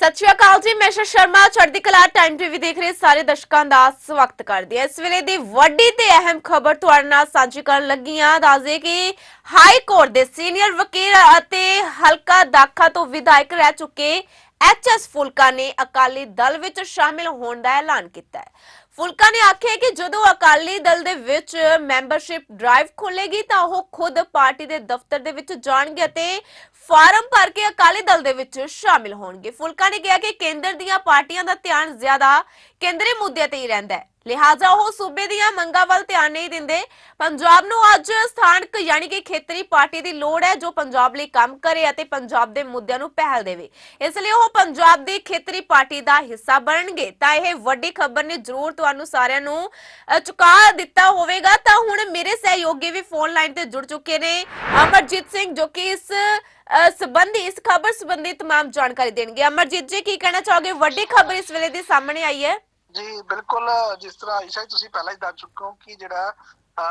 ਸਤਿ ਸ਼੍ਰੀ ਅਕਾਲ ਜੀ, ਮੈਂ ਸ਼ਰਮਾ, ਚੜ੍ਹਦੀ ਕਲਾ ਟਾਈਮ ਟੀਵੀ ਦੇਖ ਰਹੇ ਸਾਰੇ ਦਰਸ਼ਕਾਂ ਦਾ ਸਵਾਗਤ ਕਰਦੀ ਹਾਂ। ਇਸ ਵੇਲੇ ਦੀ ਵੱਡੀ ਤੇ ਅਹਿਮ ਖਬਰ ਤੁਹਾਡੇ ਨਾਲ ਸਾਂਝੀ ਕਰਨ ਲੱਗੀ ਹਾਂ। ਦੱਸਦੇ ਕਿ ਹਾਈ ਕੋਰਟ ਦੇ ਸੀਨੀਅਰ ਵਕੀਲ ਅਤੇ ਹਲਕਾ ਦਾਖਾ ਤੋਂ ਵਿਧਾਇਕ ਰਹਿ ਚੁੱਕੇ ਐਚਐਸ ਫੁਲਕਾ ਨੇ ਅਕਾਲੀ ਦਲ ਵਿੱਚ ਸ਼ਾਮਿਲ ਹੋਣ ਦਾ ਐਲਾਨ ਕੀਤਾ ਹੈ। ਫੁਲਕਾ ਨੇ ਆਖਿਆ ਕਿ ਜਦੋਂ ਅਕਾਲੀ ਦਲ ਦੇ ਵਿੱਚ ਮੈਂਬਰਸ਼ਿਪ ਡਰਾਈਵ ਖੋਲੇਗੀ ਤਾਂ ਉਹ ਖੁਦ ਪਾਰਟੀ ਦੇ ਦਫ਼ਤਰ ਦੇ ਵਿੱਚ ਜਾਣਗੇ ਅਤੇ ਫਾਰਮ ਭਰ ਕੇ ਅਕਾਲੀ ਦਲ ਦੇ ਵਿੱਚ ਸ਼ਾਮਿਲ ਹੋਣਗੇ। ਫੁਲਕਾ ਨੇ ਕਿਹਾ ਕਿ ਕੇਂਦਰ ਦੀਆਂ ਪਾਰਟੀਆਂ ਦਾ ਧਿਆਨ ਜ਼ਿਆਦਾ ਕੇਂਦਰੀ ਮੁੱਦਿਆਂ ਤੇ ਹੀ ਰਹਿੰਦਾ ਹੈ। ਲਿਹਾਜ਼ਾ ਉਹ ਸੂਬੇ ਦੀਆਂ ਮੰਗਾਂ ਵੱਲ ਧਿਆਨ ਨਹੀਂ ਦਿੰਦੇ। ਪੰਜਾਬ ਨੂੰ ਅੱਜ ਸਥਾਨਕ ਯਾਨੀ ਕਿ ਖੇਤਰੀ ਪਾਰਟੀ ਦੀ ਲੋੜ ਹੈ ਜੋ ਪੰਜਾਬ ਲਈ ਕੰਮ ਕਰੇ ਅਤੇ ਪੰਜਾਬ ਦੇ ਮੁੱਦਿਆਂ ਨੂੰ ਪਹਿਲ ਦੇਵੇ। ਇਸ ਲਈ ਉਹ ਪੰਜਾਬ ਦੀ ਖੇਤਰੀ ਪਾਰਟੀ ਦਾ ਹਿੱਸਾ ਬਣਨਗੇ। ਤਾਂ ਇਹ ਵੱਡੀ ਖਬਰ ਨੇ ਜ਼ਰੂਰ ਤੁਹਾਨੂੰ ਸਾਰਿਆਂ ਨੂੰ ਚੁਕਾ ਦਿੱਤਾ ਹੋਵੇਗਾ। ਤਾਂ ਹੁਣ ਮੇਰੇ ਸਹਿਯੋਗੀ ਵੀ ਫੋਨ ਲਾਈਨ ਤੇ ਜੁੜ ਚੁੱਕੇ ਨੇ। ਅਮਰਜੀਤ ਸਿੰਘ ਜੋ ਕਿ ਇਸ ਸੰਬੰਧੀ ਇਸ ਖਬਰ ਸੰਬੰਧੀ ਤਮਾਮ ਜਾਣਕਾਰੀ ਦੇਣਗੇ। ਅਮਰਜੀਤ ਜੀ ਕੀ ਕਹਿਣਾ ਚਾਹੋਗੇ? ਵੱਡੀ ਖਬਰ ਇਸ ਵੇਲੇ ਦੀ ਸਾਹਮਣੇ ਆਈ ਹੈ। ਜੀ ਬਿਲਕੁਲ ਜਿਸ ਤਰ੍ਹਾਂ ਇਸ਼ਾ ਜੀ ਤੁਸੀਂ ਪਹਿਲਾਂ ਹੀ ਦੱਸ ਚੁੱਕੇ ਹੋ ਕਿ ਜਿਹੜਾ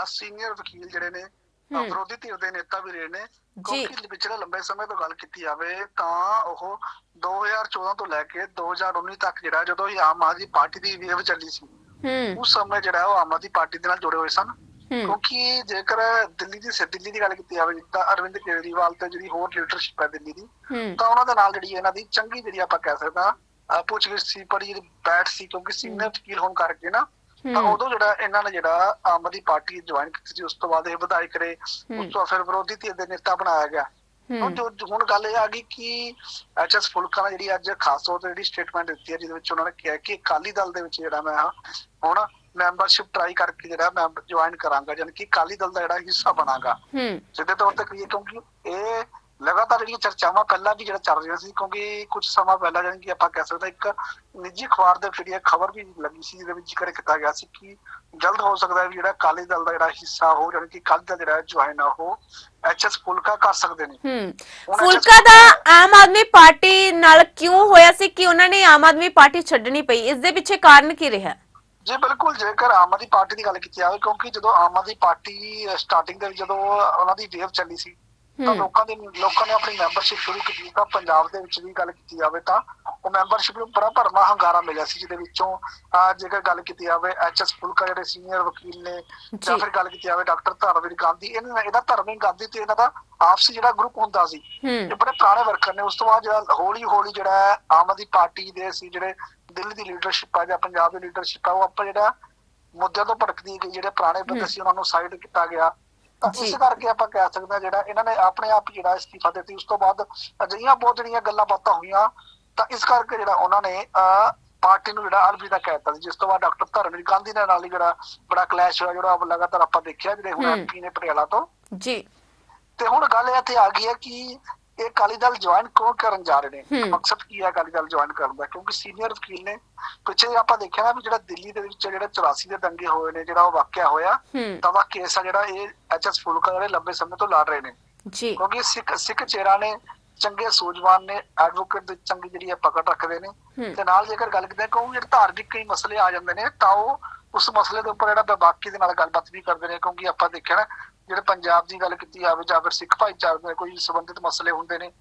ਸੀਨੀਅਰ ਵਕੀਲ ਜਿਹੜੇ ਨੇ। ਵਿਰੋਧੀ ਧਿਰ ਦੇ ਨੇਤਾ ਵੀ ਰਹੇ ਨੇ। ਕਿਉਂਕਿ ਪਿਛਲੇ ਲੰਬੇ ਸਮੇਂ ਤੋਂ ਗੱਲ ਕੀਤੀ ਜਾਵੇ ਤਾਂ ਉਹ 2014 ਤੋਂ ਲੈ ਕੇ 2019 ਤੱਕ ਜਿਹੜਾ ਜਦੋਂ ਇਹ ਆਮ ਆਦਮੀ ਪਾਰਟੀ ਦੀ ਵੇਵ ਚੱਲੀ ਸੀ ਹੂੰ। ਉਸ ਸਮੇਂ ਜਿਹੜਾ ਉਹ ਆਮ ਆਦਮੀ ਪਾਰਟੀ ਦੇ ਨਾਲ ਜੁੜੇ ਹੋਏ ਸਨ। ਹੂੰ ਕਿਉਂਕਿ ਜੇਕਰ ਦਿੱਲੀ ਦੀ ਦਿੱਲੀ ਦੀ ਗੱਲ ਕੀਤੀ ਜਾਵੇ ਜਿੱਦਾਂ ਅਰਵਿੰਦ ਕੇਜਰੀਵਾਲ ਤੇ ਜਿਹੜੀ ਹੋਰ ਲੀਡਰਸ਼ਿਪ ਹੈ ਦਿੱਲੀ ਦੀ ਤਾਂ ਉਹਨਾਂ ਦੇ ਨਾਲ ਜਿਹੜੀ ਇਹਨਾਂ ਦੀ ਚੰਗੀ ਜਿਹੜੀ ਆਪਾਂ ਕਹਿ ਸਕਦੇ ਹਾਂ ਪੁੱਛਗਿੱਛ ਸੀ ਪਰ ਜਿਹੜੀ ਬੈਠ ਸੀ ਕਿਉਂਕਿ ਸੀਨੀਅਰ ਵਕੀਲ ਹੋਣ ਕਰਕੇ ਨਾ ਤਾਂ ਉਦੋਂ ਜਿਹੜਾ ਇਹਨਾਂ ਨੇ ਜਿਹੜਾ ਆਮ ਆਦਮੀ ਪਾਰਟੀ ਜੁਆਇਨ ਕੀਤੀ ਸੀ ਉਸ ਤੋਂ ਬਾਅਦ ਇਹ ਵਧਾਈ ਕਰੇ ਹੂੰ। ਉਸ ਤੋਂ ਫਿਰ ਵਿਰੋਧੀ ਧਿਰ ਦੇ ਨੇਤਾ ਬਣਾਇਆ ਗਿਆ। ਹੁਣ ਜੋ ਹੁਣ ਗੱਲ ਇਹ ਆ ਗਈ ਕਿ ਐਚਐਸ ਫੁਲਕਾ ਨੇ ਜਿਹੜੀ ਅੱਜ ਖਾਸ ਤੌਰ ਤੇ ਜਿਹੜੀ ਸਟੇਟਮੈਂਟ ਦਿੱਤੀ ਹੈ ਜਿਹਦੇ ਵਿੱਚ ਉਹਨਾਂ ਨੇ ਕਿਹਾ ਕਿ ਅਕਾਲੀ ਦਲ ਦੇ ਵਿੱਚ ਜਿਹੜਾ ਮੈਂ ਹਾਂ ਹੁਣ ਮੈਂਬਰਸ਼ਿਪ ਟਰਾਈ ਕਰਕੇ ਜਿਹੜਾ ਮੈਂ ਜੁਆਇਨ ਕਰਾਂਗਾ ਯਾਨੀ ਕਿ ਅਕਾਲੀ ਦਲ ਦਾ ਜਿਹੜਾ ਹਿੱਸਾ ਬਣਾਗਾ। ਹੂੰ। ਸਿੱਧੇ ਤੌਰ ਤੇ ਕਹੀਏ ਕਿਉਂਕਿ ਇਹ ਲਗਾਤਾਰ ਜਿਹੜੀਆਂ ਚਰਚਾਵਾਂ ਪਹਿਲਾਂ ਵੀ ਜਿਹੜਾ ਚੱਲ ਰਹੀਆਂ ਸੀ ਕਿਉਂਕਿ ਕੁਝ ਸਮਾਂ ਪਹਿਲਾਂ ਜਾਣੀ ਕਿ ਆਪਾਂ ਕਹਿ ਸਕਦੇ ਹਾਂ ਇੱਕ ਨਿੱਜੀ ਅਖਬਾਰ ਦੇ ਜਿਹੜੀ ਖਬਰ ਵੀ ਲੱਗੀ ਸੀ ਜਿਹਦੇ ਵਿੱਚ ਜ਼ਿਕਰ ਕੀਤਾ ਗਿਆ ਸੀ ਕਿ ਜਲਦ ਹੋ ਸਕਦਾ ਹੈ ਵੀ ਜਿਹੜਾ ਅਕਾਲੀ ਦਲ ਦਾ ਜਿਹੜਾ ਹਿੱਸਾ ਹੋ ਜਾਣੀ ਕਿ ਕੱਲ ਦਾ ਜਿਹੜਾ ਜੁਆਇਨ ਆ ਉਹ ਐਚਐਸ ਫੁਲਕਾ ਕਰ ਸਕਦੇ ਨੇ। ਹੂੰ। ਫੁਲਕਾ ਦਾ ਆਮ ਆਦਮੀ ਪਾਰਟੀ ਨਾਲ ਕਿਉਂ ਹੋਇਆ ਸੀ ਕਿ ਉਹਨਾਂ ਨੇ ਆਮ ਆਦਮੀ ਪਾਰਟੀ ਛੱਡਣੀ ਪਈ? ਇਸ ਦੇ ਪਿੱਛੇ ਕਾਰਨ ਕੀ ਰਿਹਾ? ਜੀ ਬਿਲਕੁਲ ਜੇਕਰ ਆਮ ਆਦਮੀ ਪਾਰਟੀ ਦੀ ਗੱਲ ਕੀਤੀ ਜਾਵੇ ਕਿਉਂਕਿ ਜਦੋਂ ਆਮ ਆਦਮੀ ਪਾਰਟੀ ਸਟਾਰਟਿੰਗ ਦੇ ਜਦੋਂ ਉਹਨਾਂ ਦੀ ਵੇਵ ਚੱਲੀ ਸੀ ਤਾਂ ਲੋਕਾਂ ਦੇ ਲੋਕਾਂ ਨੇ ਆਪਣੀ ਮੈਂਬਰਸ਼ਿਪ ਸ਼ੁਰੂ ਕੀਤੀ। ਤਾਂ ਪੰਜਾਬ ਦੇ ਵਿੱਚ ਵੀ ਗੱਲ ਕੀਤੀ ਜਾਵੇ ਤਾਂ ਉਹ ਮੈਂਬਰਸ਼ਿਪ ਨੂੰ ਬੜਾ ਭਰਮਾ ਹੰਗਾਰਾ ਮਿਲਿਆ ਸੀ ਜਿਹਦੇ ਵਿੱਚੋਂ ਅਹ, ਜੇਕਰ ਗੱਲ ਕੀਤੀ ਜਾਵੇ ਐਚਐਸ ਫੁਲਕਾ ਜਿਹੜੇ ਸੀਨੀਅਰ ਵਕੀਲ ਨੇ ਜਾਂ। ਫਿਰ ਗੱਲ ਕੀਤੀ ਜਾਵੇ ਡਾਕਟਰ ਧਰਮਵੀਰ ਗਾਂਧੀ ਇਹਨਾਂ ਇਹਦਾ ਧਰਮਵੀਰ ਗਾਂਧੀ ਤੇ ਇਹਨਾਂ ਦਾ ਆਪਸੀ ਜਿਹੜਾ ਗਰੁੱਪ ਹੁੰਦਾ ਸੀ ਇਹ ਬੜੇ ਪੁਰਾਣੇ ਵਰਕਰ ਨੇ। ਉਸ ਤੋਂ ਬਾਅਦ ਜਿਹੜਾ ਹੌਲੀ ਹੌਲੀ ਜਿਹੜਾ ਆਮ ਆਦਮੀ ਪਾਰਟੀ ਦੇ ਸੀ ਜਿਹੜੇ ਦਿੱਲੀ ਦੀ ਲੀਡਰਸ਼ਿਪ ਆ ਜਾਂ ਪੰਜਾਬ ਦੀ ਲੀਡਰਸ਼ਿਪ ਆ ਉਹ ਆਪਾਂ ਜਿਹੜਾ ਮੁੱਦਿਆਂ ਤੋਂ ਭਟਕਦੀ ਗਈ ਜਿਹੜੇ ਪੁਰਾਣੇ ਬੰਦੇ। ਸੀ ਉਹਨਾਂ ਨੂੰ ਸਾਈਡ ਕੀਤਾ ਗਿਆ ਤਾਂ। ਇਸ ਕਰਕੇ ਆਪਾਂ ਕਹਿ ਸਕਦੇ ਹਾਂ ਜਿਹੜਾ ਇਹਨਾਂ ਨੇ ਆਪਣੇ ਆਪ ਜਿਹੜਾ ਅਸਤੀਫਾ ਦਿੱਤੀ ਉਸ ਤੋਂ ਬਾਅਦ ਅਜਿਹੀਆਂ ਬਹੁਤ ਜਿਹੜੀਆਂ ਗੱਲਾਂ ਬਾਤਾਂ ਹੋਈਆਂ ਤਾਂ ਇਸ ਕਰਕੇ ਜਿਹੜਾ ਉਹਨਾਂ ਨੇ ਪਾਰਟੀ ਨੂੰ ਜਿਹੜਾ ਅਲਵਿਦਾ ਕਹਿ ਦਿੱਤਾ ਸੀ, ਜਿਸ ਤੋਂ ਬਾਅਦ ਡਾਕਟਰ ਧਰਮਵੀਰ ਗਾਂਧੀ ਦੇ ਨਾਲ ਹੀ ਜਿਹੜਾ ਬੜਾ ਕਲੈਸ਼ ਹੋਇਆ ਜਿਹੜਾ ਲਗਾਤਾਰ ਆਪਾਂ ਦੇਖਿਆ ਜਿਹੜੇ ਹੁਣ। ਐਮਪੀ ਨੇ ਪਟਿਆਲਾ ਤੋਂ ਜੀ ਤੇ ਹੁਣ ਗੱਲ ਇੱਥੇ ਆ ਗਈ ਹੈ ਕਿ ਇਹ ਅਕਾਲੀ ਦਲ ਜੁਆਇਨ ਕਿਉਂ ਕਰਨ ਜਾ ਰਹੇ ਨੇ। ਮਕਸਦ ਕੀ ਹੈ ਅਕਾਲੀ ਦਲ ਜੁਆਇਨ ਕਰਨ ਦਾ? ਕਿਉਂਕਿ ਸੀਨੀਅਰ ਵਕੀਲ ਨੇ ਪਿੱਛੇ ਆਪਾਂ ਦੇਖਿਆ ਨਾ ਵੀ ਜਿਹੜਾ ਦਿੱਲੀ ਦੇ ਵਿੱਚ ਜਿਹੜੇ 84 ਦੇ ਦੰਗੇ ਹੋਏ ਨੇ ਜਿਹੜਾ ਉਹ ਵਾਕਿਆ ਹੋਇਆ ਤਾਂ ਵਾ ਕੇਸ ਆ ਜਿਹੜਾ ਇਹ ਐਚਐਸ ਫੁਲਕਾ ਜਿਹੜੇ ਲੰਬੇ ਸਮੇਂ ਤੋਂ ਲੜ ਰਹੇ ਨੇ। ਜੀ। ਕਿਉਂਕਿ ਸਿੱਖ ਸਿੱਖ ਚਿਹਰਾ ਨੇ ਚੰਗੇ ਸੂਝਵਾਨ ਨੇ ਐਡਵੋਕੇਟ ਦੀ ਚੰਗੀ ਜਿਹੜੀ ਹੈ ਪਕੜ ਰੱਖਦੇ ਨੇ। ਤੇ ਨਾਲ ਜੇਕਰ ਗੱਲ ਕਰਦੇ ਹਾਂ ਕਿ ਉਹ ਜਿਹੜੇ ਧਾਰਮਿਕ ਕਈ ਮਸਲੇ ਆ ਜਾਂਦੇ ਨੇ ਤਾਂ ਉਹ ਉਸ ਮਸਲੇ ਦੇ ਉੱਪਰ ਜਿਹੜਾ ਬੇਬਾਕੀ ਦੇ ਨਾਲ ਗੱਲਬਾਤ ਵੀ ਕਰਦੇ ਨੇ। ਕਿਉਂਕਿ ਆਪਾਂ ਦੇਖਿਆ ਨਾ ਜਿਹੜੇ ਪੰਜਾਬ ਦੀ ਗੱਲ ਕੀਤੀ ਜਾਵੇ ਜਾਂ ਫਿਰ ਸਿੱਖ ਭਾਈਚਾਰੇ ਦੇ ਕੋਈ ਸੰਬੰਧਿਤ ਮਸਲੇ ਹੁੰਦੇ ਨੇ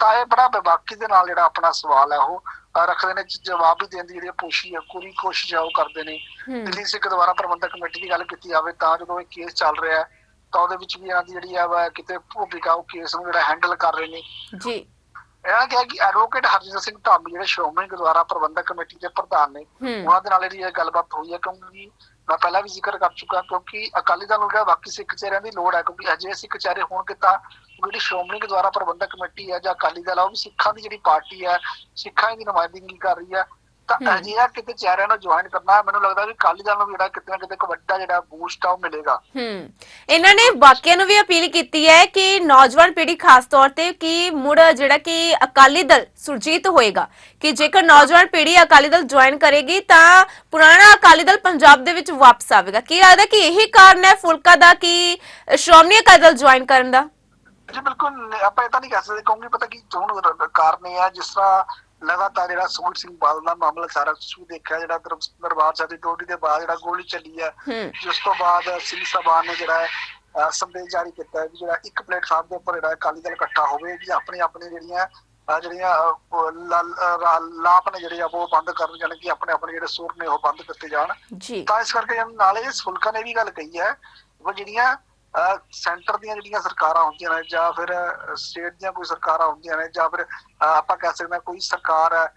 ਤਾਂ ਇਹ ਬੜਾ ਬੇਬਾਕੀ ਦੇ ਨਾਲ ਜਿਹੜਾ ਆਪਣਾ ਸਵਾਲ ਹੈ ਉਹ ਰੱਖਦੇ ਨੇ ਜਵਾਬ ਵੀ ਦੇਣ ਦੀ ਜਿਹੜੀ ਕੋਸ਼ਿਸ਼ ਹੈ ਪੂਰੀ ਕੋਸ਼ਿਸ਼ ਉਹ ਕਰਦੇ ਨੇ। ਦਿੱਲੀ ਸਿੱਖ ਦੁਆਰਾ ਪ੍ਰਬੰਧਕ ਕਮੇਟੀ ਦੀ ਗੱਲ ਕੀਤੀ ਜਾਵੇ ਤਾਂ ਜਦੋਂ ਇਹ ਕੇਸ ਚੱਲ ਰਿਹਾ ਹੈ ਤਾਂ ਉਹਦੇ ਵਿੱਚ ਵੀ ਇਹਨਾਂ ਦੀ ਜਿਹੜੀ ਵਾ ਕਿਤੇ ਭੂਮਿਕਾ ਉਹ ਕੇਸ ਨੂੰ ਜਿਹੜਾ ਹੈਂਡਲ ਕਰ ਰਹੇ ਨੇ। ਜੀ। ਇਹਨਾਂ ਕਿਹਾ ਕਿ ਐਡਵੋਕੇਟ ਹਰਜਿੰਦਰ ਸਿੰਘ ਧਾਮੀ ਜਿਹੜੇ ਸ਼੍ਰੋਮਣੀ ਗੁਰਦੁਆਰਾ ਪ੍ਰਬੰਧਕ ਕਮੇਟੀ ਦੇ ਪ੍ਰਧਾਨ ਨੇ ਉਹਨਾਂ ਦੇ ਨਾਲ ਜਿਹੜੀ ਇਹ ਗੱਲਬਾਤ ਹੋਈ ਹੈ ਕਿਉਂਕਿ ਮੈਂ ਪਹਿਲਾਂ ਵੀ ਜ਼ਿਕਰ ਕਰ ਚੁੱਕਾ ਕਿਉਂਕਿ ਅਕਾਲੀ ਦਲ ਨੂੰ ਕਿਹਾ ਬਾਕੀ ਸਿੱਖ ਚਿਹਰਿਆਂ ਦੀ ਲੋੜ ਹੈ ਕਿਉਂਕਿ ਅਜੇ ਸਿੱਖ ਚਿਹਰੇ ਹੋਣਗੇ ਤਾਂ ਜਿਹੜੀ ਸ਼੍ਰੋਮਣੀ ਗੁਰਦੁਆਰਾ ਪ੍ਰਬੰਧਕ ਕਮੇਟੀ ਹੈ ਜਾਂ ਅਕਾਲੀ ਦਲ ਆ ਉਹ ਵੀ ਸਿੱਖਾਂ ਦੀ ਜਿਹੜੀ ਪਾਰਟੀ ਹੈ ਸਿੱਖਾਂ ਦੀ ਨੁਮਾਇੰਦਗੀ ਕਰ ਰਹੀ ਹੈ ਤਾਂ। ਅਜਿਹਾ ਕਿਤੇ ਚਿਹਰਿਆਂ ਨੂੰ ਜੁਆਇਨ ਕਰਨਾ ਮੈਨੂੰ ਲੱਗਦਾ ਵੀ ਅਕਾਲੀ ਦਲ ਨੂੰ ਜਿਹੜਾ ਕਿਤੇ ਨਾ ਕਿਤੇ ਇੱਕ ਵੱਡਾ ਜਿਹੜਾ ਬੂਸਟ ਆ ਉਹ ਮਿਲੇਗਾ। ਹੂੰ। ਇਹਨਾਂ ਨੇ ਬਾਕੀਆਂ ਨੂੰ ਵੀ ਅਪੀਲ ਕੀਤੀ ਹੈ ਕਿ ਨੌਜਵਾਨ ਪੀੜ੍ਹੀ ਖਾਸ ਤੌਰ ਤੇ ਕਿ ਮੁੜ ਜਿਹੜਾ ਕਿ ਅਕਾਲੀ ਦਲ ਸੁਰਜੀਤ ਹੋਏਗਾ ਕਿ ਜੇਕਰ ਨੌਜਵਾਨ ਪੀੜ੍ਹੀ ਅਕਾਲੀ ਦਲ ਜੁਆਇਨ ਕਰੇਗੀ ਤਾਂ ਪੁਰਾਣਾ ਅਕਾਲੀ ਦਲ ਪੰਜਾਬ ਦੇ ਵਿੱਚ ਵਾਪਸ ਆਵੇਗਾ। ਕੀ ਲੱਗਦਾ ਕਿ ਇਹੀ ਕਾਰਨ ਹੈ ਫੁਲਕਾ ਦਾ ਕਿ ਸ਼੍ਰੋਮਣੀ ਅਕਾਲੀ ਦਲ ਜੁਆਇਨ ਕਰਨ ਦਾ? ਜੀ ਬਿਲਕੁਲ ਆਪਾਂ ਇਹ ਤਾਂ ਨਹੀਂ ਕਹਿ ਸਕਦੇ ਕਿਉਂਕਿ ਪਤਾ ਕੀ ਚੋਣ ਕਾਰਨ ਇਹ ਹੈ ਜਿਸ ਤਰ੍ਹਾਂ ਲਗਾਤਾਰ ਜਿਹੜਾ ਸੁਖਬੀਰ ਸਿੰਘ ਬਾਦਲ ਦਾ ਮਾਮਲਾ ਸਾਰਾ ਵੀ ਦੇਖਿਆ ਜਿਹੜਾ ਦਰ- ਦਰਬਾਰ ਸਾਹਿਬ ਦੀ ਟੋਡੀ ਦੇ ਬਾਅਦ ਜਿਹੜਾ ਗੋਲੀ ਚੱਲੀ ਹੈ ਜਿਸ ਤੋਂ ਬਾਅਦ ਸਿੰਘ ਸਭਾ ਨੇ ਜਿਹੜਾ ਸੰਦੇਸ਼ ਜਾਰੀ ਕੀਤਾ ਹੈ ਵੀ ਜਿਹੜਾ ਇੱਕ ਪਲੇਟਫਾਰਮ ਦੇ ਉੱਪਰ ਜਿਹੜਾ ਅਕਾਲੀ ਦਲ ਇਕੱਠਾ ਹੋਵੇ ਵੀ ਆਪਣੀ ਆਪਣੀ ਜਿਹੜੀਆਂ ਅਹ ਜਿਹੜੀਆਂ ਲਾਪ ਨੇ ਜਿਹੜੇ ਆ ਉਹ ਬੰਦ ਕਰਨ ਜਾਣ ਕਿ ਆਪਣੇ ਆਪਣੇ ਜਿਹੜੇ ਸੁਰ ਨੇ ਉਹ ਬੰਦ ਕੀਤੇ ਜਾਣ। ਜੀ। ਤਾਂ ਇਸ ਕਰਕੇ ਨਾਲੇ ਇਸ ਫੁਲਕਾ ਨੇ ਵੀ ਗੱਲ ਕਹੀ ਹੈ ਉਹ ਜਿਹੜੀਆਂ ਸੈਂਟਰ ਦੀਆਂ ਜਿਹੜੀਆਂ ਸਰਕਾਰਾਂ ਹੁੰਦੀਆਂ ਨੇ ਜਾਂ ਫਿਰ ਸਟੇਟ ਦੀਆਂ ਕੋਈ ਸਰਕਾਰਾਂ ਹੁੰਦੀਆਂ ਨੇ ਜਾਂ ਫਿਰ ਆਪਾਂ ਕਹਿ ਸਕਦੇ ਹਾਂ ਕੋਈ ਸਰਕਾਰ ਹੈ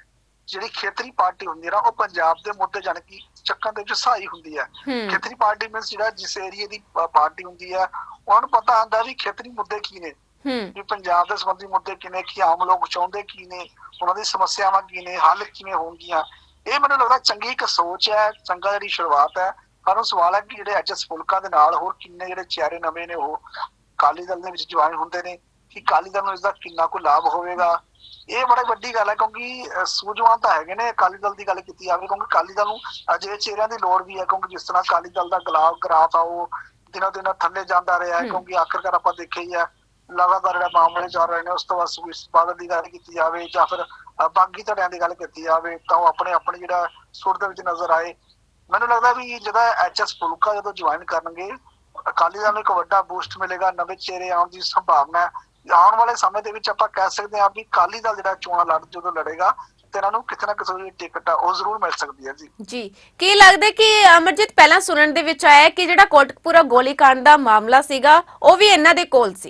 ਜਿਹੜੀ ਖੇਤਰੀ ਪਾਰਟੀ ਹੁੰਦੀ ਹੈ ਨਾ ਉਹ ਪੰਜਾਬ ਦੇ ਮੁੱਦੇ ਜਾਣ ਕਿ ਚੱਕਣ ਦੇ ਵਿੱਚ ਸਹਾਈ ਹੁੰਦੀ ਹੈ। ਖੇਤਰੀ ਪਾਰਟੀ ਮੀਨਸ ਜਿਹੜਾ ਜਿਸ ਏਰੀਏ ਦੀ ਪਾਰਟੀ ਹੁੰਦੀ ਹੈ ਉਹਨਾਂ ਨੂੰ ਪਤਾ ਹੁੰਦਾ ਵੀ ਖੇਤਰੀ ਮੁੱਦੇ ਕੀ ਨੇ। ਵੀ ਪੰਜਾਬ ਦੇ ਸੰਬੰਧੀ ਮੁੱਦੇ ਕੀ ਨੇ ਕੀ ਆਮ ਲੋਕ ਚਾਹੁੰਦੇ ਕੀ ਨੇ ਉਹਨਾਂ ਦੀ ਸਮੱਸਿਆਵਾਂ ਕੀ ਨੇ ਹੱਲ ਕਿਵੇਂ ਹੋਣਗੀਆਂ। ਇਹ ਮੈਨੂੰ ਲੱਗਦਾ ਚੰਗੀ ਇੱਕ ਸੋਚ ਹੈ ਚੰਗਾ ਜਿਹੜੀ ਸ਼ੁਰੂਆਤ ਹੈ ਪਰ ਉਹ ਸਵਾਲ ਹੈ ਕਿ ਜਿਹੜੇ ਐਚਐਸ ਫੁਲਕਾ ਦੇ ਨਾਲ ਹੋਰ ਕਿੰਨੇ ਜਿਹੜੇ ਚਿਹਰੇ ਨਵੇਂ ਨੇ ਉਹ ਕਾਲੀ ਦਲ ਦੇ ਵਿੱਚ ਜੁਆਇਨ ਹੁੰਦੇ ਨੇ ਕਿ ਕਾਲੀ ਦਲ ਨੂੰ ਇਸ ਦਾ ਕਿੰਨਾ ਕੁ ਲਾਭ ਹੋਵੇਗਾ ਇਹ ਬੜੀ ਵੱਡੀ ਗੱਲ ਹੈ ਕਿਉਂਕਿ ਸੂਝਵਾਨ ਤਾਂ ਹੈਗੇ ਨੇ ਅਕਾਲੀ ਦਲ ਦੀ ਗੱਲ ਕੀਤੀ ਜਾਵੇ ਕਿਉਂਕਿ ਅਕਾਲੀ ਦਲ ਨੂੰ ਅਜੇ ਚਿਹਰਿਆਂ ਦੀ ਲੋੜ ਵੀ ਹੈ ਕਿਉਂਕਿ ਜਿਸ ਤਰ੍ਹਾਂ ਅਕਾਲੀ ਦਲ ਦਾ ਗਲਾਫ ਗ੍ਰਾਫ ਆ ਉਹ ਦਿਨੋਂ ਦਿਨ ਥੱਲੇ ਜਾਂਦਾ ਰਿਹਾ ਹੈ। ਕਿਉਂਕਿ ਆਖਰਕਾਰ ਆਪਾਂ ਦੇਖਿਆ ਹੀ ਹੈ ਲਗਾਤਾਰ ਜਿਹੜਾ ਮਾਮਲੇ ਚੱਲ ਰਹੇ ਨੇ ਉਸ ਤੋਂ ਬਾਅਦ ਸੁਖਬੀਰ ਬਾਦਲ ਦੀ ਗੱਲ ਕੀਤੀ ਜਾਵੇ ਜਾਂ ਫਿਰ ਬਾਗੀ ਧੜਿਆਂ ਦੀ ਗੱਲ ਕੀਤੀ ਜਾਵੇ ਤਾਂ ਉਹ ਆਪਣੇ ਆਪਣੇ ਜਿਹੜਾ ਸੁਰ ਦੇ ਵਿੱਚ ਨਜ਼ਰ ਆਏ ਮੈਨੂੰ ਲੱਗਦਾ ਵੀ ਜਿਹੜਾ ਐਚਐਸ ਫੁਲਕਾ ਜਦੋਂ ਜੁਆਇਨ ਕਰਨਗੇ ਅਕਾਲੀ ਦਲ ਨੂੰ ਇੱਕ ਵੱਡਾ ਬੂਸਟ ਮਿਲੇਗਾ ਨਵੇਂ ਚਿਹਰੇ ਆਉਣ ਦੀ ਸੰਭਾਵਨਾ ਹੈ। ਆਉਣ ਵਾਲੇ ਸਮੇਂ ਦੇ ਵਿੱਚ ਆਪਾਂ ਕਹਿ ਸਕਦੇ ਹਾਂ ਵੀ ਅਕਾਲੀ ਦਲ ਜਿਹੜਾ ਚੋਣਾਂ ਲੜ ਜਦੋਂ ਲੜੇਗਾ ਤੇ ਇਹਨਾਂ ਨੂੰ ਕਿਤੇ ਨਾ ਕਿਤੇ ਦੀ ਟਿਕਟ ਆ ਉਹ ਜ਼ਰੂਰ ਮਿਲ ਸਕਦੀ ਹੈ ਜੀ। ਜੀ ਕੀ ਲੱਗਦਾ ਕਿ ਅਮਰਜੀਤ ਪਹਿਲਾਂ ਸੁਣਨ ਦੇ ਵਿੱਚ ਆਇਆ ਕਿ ਜਿਹੜਾ ਕੋਟਕਪੂਰਾ ਗੋਲੀकांड ਦਾ ਮਾਮਲਾ ਸੀਗਾ ਉਹ ਵੀ ਇਹਨਾਂ ਦੇ ਕੋਲ ਸੀ?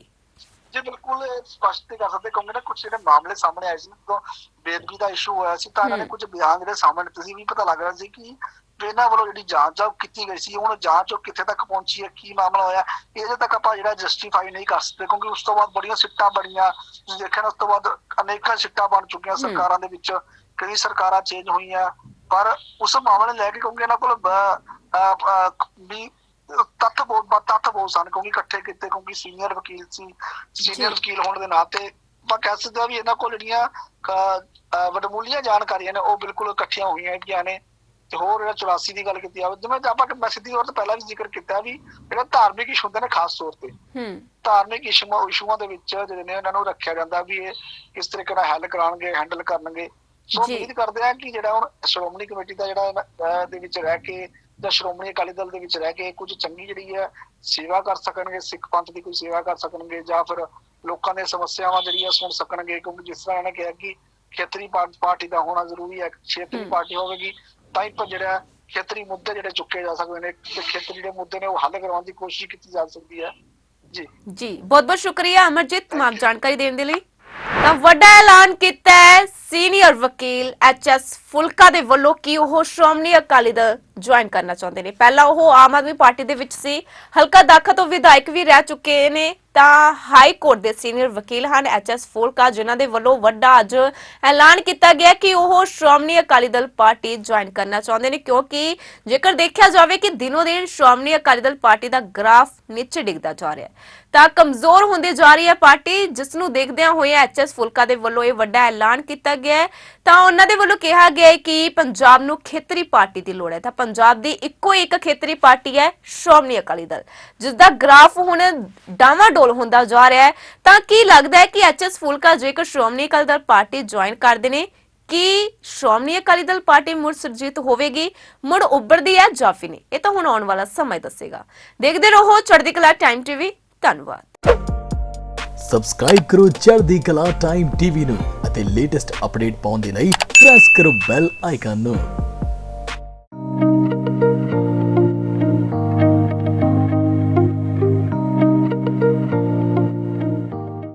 ਜੀ ਬਿਲਕੁਲ ਸਪਸ਼ਟ ਕਰ ਸਕਦੇ ਕਿਉਂਕਿ ਨਾ ਕੁਝ ਜਿਹੜੇ ਮਾਮਲੇ ਸਾਹਮਣੇ ਆਏ ਸੀ ਜਦੋਂ ਬੇਦਬੀ ਦਾ ਇਸ਼ੂ ਹੋਇਆ ਸੀ ਤਾਂ ਇਹਨਾਂ ਨੇ। ਕੁਝ ਬਿਆਨ ਜਿਹੜੇ ਸਾਹਮਣੇ ਦਿੱਤੇ ਸੀ ਵੀ ਪਤਾ ਲੱਗ ਰਿਹਾ ਸੀ ਕਿ ਇਹਨਾਂ ਵੱਲੋਂ ਜਿਹੜੀ ਜਾਂਚ ਆ ਉਹ ਕੀਤੀ ਗਈ ਸੀ ਹੁਣ ਜਾਂਚ ਉਹ ਕਿੱਥੇ ਤੱਕ ਪਹੁੰਚੀ ਹੈ ਕੀ ਮਾਮਲਾ ਹੋਇਆ ਇਹਦੇ ਤੱਕ ਆਪਾਂ ਜਿਹੜਾ ਜਸਟੀਫਾਈ ਨਹੀਂ ਕਰ ਸਕਦੇ ਕਿਉਂਕਿ ਉਸ ਤੋਂ ਬਾਅਦ ਬੜੀਆਂ ਸਿੱਟਾਂ ਬਣੀਆਂ ਤੁਸੀਂ ਦੇਖਿਆ ਨਾ ਉਸ ਤੋਂ ਬਾਅਦ ਅਨੇਕਾਂ ਸਿੱਟਾਂ ਬਣ ਚੁੱਕੀਆਂ। ਸਰਕਾਰਾਂ ਦੇ ਵਿੱਚ ਕਈ ਸਰਕਾਰਾਂ ਚੇਂਜ ਹੋਈਆਂ ਪਰ ਉਸ ਮਾਮਲੇ ਲੈ ਕੇ ਕਿਉਂਕਿ ਇਹਨਾਂ ਕੋਲ ਵੀ ਤੱਥ ਬਹੁਤ ਤੱਥ ਬਹੁਤ ਸਨ ਕਿਉਂਕਿ ਇਕੱਠੇ ਕੀਤੇ ਕਿਉਂਕਿ ਸੀਨੀਅਰ ਵਕੀਲ ਸੀ ਸੀਨੀਅਰ। ਵਕੀਲ ਹੋਣ ਦੇ ਨਾਤੇ ਆਪਾਂ ਕਹਿ ਸਕਦੇ ਹਾਂ ਵੀ ਇਹਨਾਂ ਕੋਲ ਜਿਹੜੀਆਂ ਵਡਮੁੱਲੀਆਂ ਜਾਣਕਾਰੀਆਂ ਨੇ ਉਹ ਬਿਲਕੁਲ ਇਕੱਠੀਆਂ ਹੋਈਆਂ ਹੈਗੀਆਂ ਨੇ ਤੇ ਹੋਰ ਜਿਹੜਾ 84 ਦੀ ਗੱਲ ਕੀਤੀ ਜਾਵੇ ਜਿਵੇਂ ਆਪਾਂ ਮੈਂ ਸਿੱਧੀ ਤੌਰ ਤੇ ਪਹਿਲਾਂ ਵੀ ਜ਼ਿਕਰ ਕੀਤਾ ਵੀ ਜਿਹੜਾ ਧਾਰਮਿਕ ਇਸ਼ੂ ਹੁੰਦੇ ਨੇ ਖਾਸ ਤੌਰ ਤੇ ਹੂੰ ਧਾਰਮਿਕ ਇਸ਼ੂਆਂ ਇਸ਼ੂਆਂ ਦੇ ਵਿੱਚ ਜਿਹੜੇ ਨੇ ਉਹਨਾਂ ਨੂੰ ਰੱਖਿਆ ਜਾਂਦਾ ਵੀ ਇਹ ਕਿਸ ਤਰੀਕੇ ਨਾਲ ਹੱਲ ਕਰਾਉਣਗੇ ਹੈਂਡਲ ਕਰਨਗੇ ਸੋ। ਉਮੀਦ ਕਰਦੇ ਆ ਕਿ ਜਿਹੜਾ ਹੁਣ ਸ਼੍ਰੋਮਣੀ ਕਮੇਟੀ ਦਾ ਜਿਹੜਾ ਦੇ ਵਿੱਚ ਰਹਿ ਕੇ ਜਾਂ ਸ਼੍ਰੋਮਣੀ ਅਕਾਲੀ ਦਲ ਦੇ ਵਿੱਚ ਰਹਿ ਕੇ ਕੁਝ ਚੰਗੀ ਜਿਹੜੀ ਹੈ ਸੇਵਾ ਕਰ ਸਕਣਗੇ ਸਿੱਖ ਪੰਥ ਦੀ ਕੋਈ ਸੇਵਾ ਕਰ ਸਕਣਗੇ ਜਾਂ ਫਿਰ ਲੋਕਾਂ ਦੀਆਂ ਸਮੱਸਿਆਵਾਂ ਜਿਹੜੀਆਂ ਸੁਣ ਸਕਣਗੇ ਕਿਉਂਕਿ ਜਿਸ ਤਰ੍ਹਾਂ ਇਹਨੇ ਕਿਹਾ ਕਿ ਖੇਤਰੀ ਪਾਰਟੀ ਦਾ ਹੋਣਾ ਜ਼ਰੂਰੀ ਹੈ ਖੇਤਰੀ। ਪਾਰਟੀ ਹੋਵੇਗੀ ਤਾਂ ਹੀ ਪਰ ਜਿਹੜਾ ਖੇਤਰੀ ਮੁੱਦੇ ਜਿਹੜੇ ਚੁੱਕੇ ਜਾ ਸਕਦੇ ਨੇ ਤੇ ਖੇਤਰੀ ਜਿਹੜੇ ਮੁੱਦੇ ਨੇ ਉਹ ਹੱਲ ਕਰਵਾਉਣ ਦੀ ਕੋਸ਼ਿਸ਼ ਕੀਤੀ ਜਾ ਸਕਦੀ ਹੈ। ਜੀ। ਜੀ ਬਹੁਤ ਬਹੁਤ ਸ਼ੁਕਰੀਆ ਅਮਰਜੀਤ ਤਮਾਮ ਜਾਣਕਾਰੀ ਦੇਣ ਦੇ ਲਈ। ਤਾਂ ਵੱਡਾ ਐਲਾਨ ਕੀਤਾ ਹੈ ਸੀਨੀਅਰ ਵਕੀਲ ਐਚਐਸ ਫੁਲਕਾ ਦੇ ਵੱਲੋਂ ਕਿ ਉਹ ਸ਼੍ਰੋਮਣੀ ਅਕਾਲੀ ਦਲ ਜੁਆਇਨ ਕਰਨਾ ਚਾਹੁੰਦੇ ਨੇ। ਪਹਿਲਾਂ ਉਹ ਆਮ ਆਦਮੀ ਪਾਰਟੀ ਦੇ ਵਿੱਚ ਸੀ। ਹਲਕਾ ਦਾਖਾ ਤੋਂ ਵਿਧਾਇਕ ਵੀ ਰਹਿ ਚੁੱਕੇ ਨੇ। ਤਾਂ ਹਾਈ ਕੋਰਟ ਦੇ ਸੀਨੀਅਰ ਵਕੀਲ ਹਨ ਐਚਐਸ ਫੁਲਕਾ, ਜਿਨ੍ਹਾਂ ਦੇ ਵੱਲੋਂ ਵੱਡਾ ਅੱਜ ਐਲਾਨ ਕੀਤਾ ਗਿਆ ਕਿ ਉਹ ਸ਼੍ਰੋਮਣੀ ਅਕਾਲੀ ਦਲ ਪਾਰਟੀ ਜੁਆਇਨ ਕਰਨਾ ਚਾਹੁੰਦੇ ਨੇ। ਕਿਉਂਕਿ ਜੇਕਰ ਦੇਖਿਆ ਜਾਵੇ ਕਿ ਦਿਨੋ ਦਿਨ ਸ਼੍ਰੋਮਣੀ ਅਕਾਲੀ ਦਲ ਪਾਰਟੀ ਦਾ ਗ੍ਰਾਫ ਨੀਚੇ ਡਿੱਗਦਾ ਜਾ ਰਿਹਾ ਹੈ, ਤਾਂ ਕਮਜ਼ੋਰ ਹੁੰਦੀ ਜਾ ਰਹੀ ਹੈ ਪਾਰਟੀ ਜਿਸ ਨੂੰ ਦੇਖਦਿਆਂ ਹੋਇਆ ਐਚ ਐਸ ਫੁਲਕਾ ਦੇ ਵੱਲੋਂ ਇਹ ਵੱਡਾ ਐਲਾਨ ਕੀਤਾ ਗਿਆ ਤਾਂ ਉਹਨਾਂ ਦੇ ਵੱਲੋਂ ਕਿਹਾ ਗਿਆ ਕਿ ਪੰਜਾਬ ਨੂੰ ਖੇਤਰੀ ਪਾਰਟੀ ਦੀ ਲੋੜ ਹੈ। ਤਾਂ ਪੰਜਾਬ ਦੀ ਇੱਕੋ ਇੱਕ ਖੇਤਰੀ ਪਾਰਟੀ ਹੈ, ਸ਼੍ਰੋਮਣੀ ਅਕਾਲੀ ਦਲ। ਜਿਸ ਦਾ ਗ੍ਰਾਫ ਹੁਣ ਡਾਵਾਡੋਲ ਹੁੰਦਾ ਜਾ ਰਿਹਾ ਹੈ। ਤਾਂ ਕੀ ਲੱਗਦਾ ਹੈ ਕਿ ਐਚਐਸ ਫੁਲਕਾ ਜੇਕਰ ਸ਼੍ਰੋਮਣੀ ਅਕਾਲੀ ਦਲ ਪਾਰਟੀ ਜੁਆਇਨ ਕਰਦੇ ਨੇ, ਕੀ ਸ਼੍ਰੋਮਣੀ ਅਕਾਲੀ ਦਲ ਪਾਰਟੀ ਮੁੜ ਸੁਰਜੀਤ ਹੋਵੇਗੀ, ਮੁੜ ਉੱਭਰਦੀ ਹੈ ਜਾਂ ਫਿਰ ਨਹੀਂ? ਇਹ ਤਾਂ ਹੁਣ ਆਉਣ ਵਾਲਾ ਸਮਾਂ ਦੱਸੇਗਾ। ਦੇਖਦੇ ਰਹੋ ਚੜ੍ਹਦੀ ਕਲਾ ਟਾਈਮ ਟੀਵੀ। ਧੰਨਵਾਦ। ਸਬਸਕ੍ਰਾਈਬ ਕਰੋ ਚੜ੍ਹਦੀ ਕਲਾ ਟਾਈਮ ਟੀਵੀ ਨੂੰ ਅਤੇ ਲੇਟੈਸਟ ਅਪਡੇਟ ਪਾਉਣ ਦੇ ਲਈ ਪ੍ਰੈਸ ਕਰੋ ਬੈਲ ਆਈਕਨ ਨੂੰ।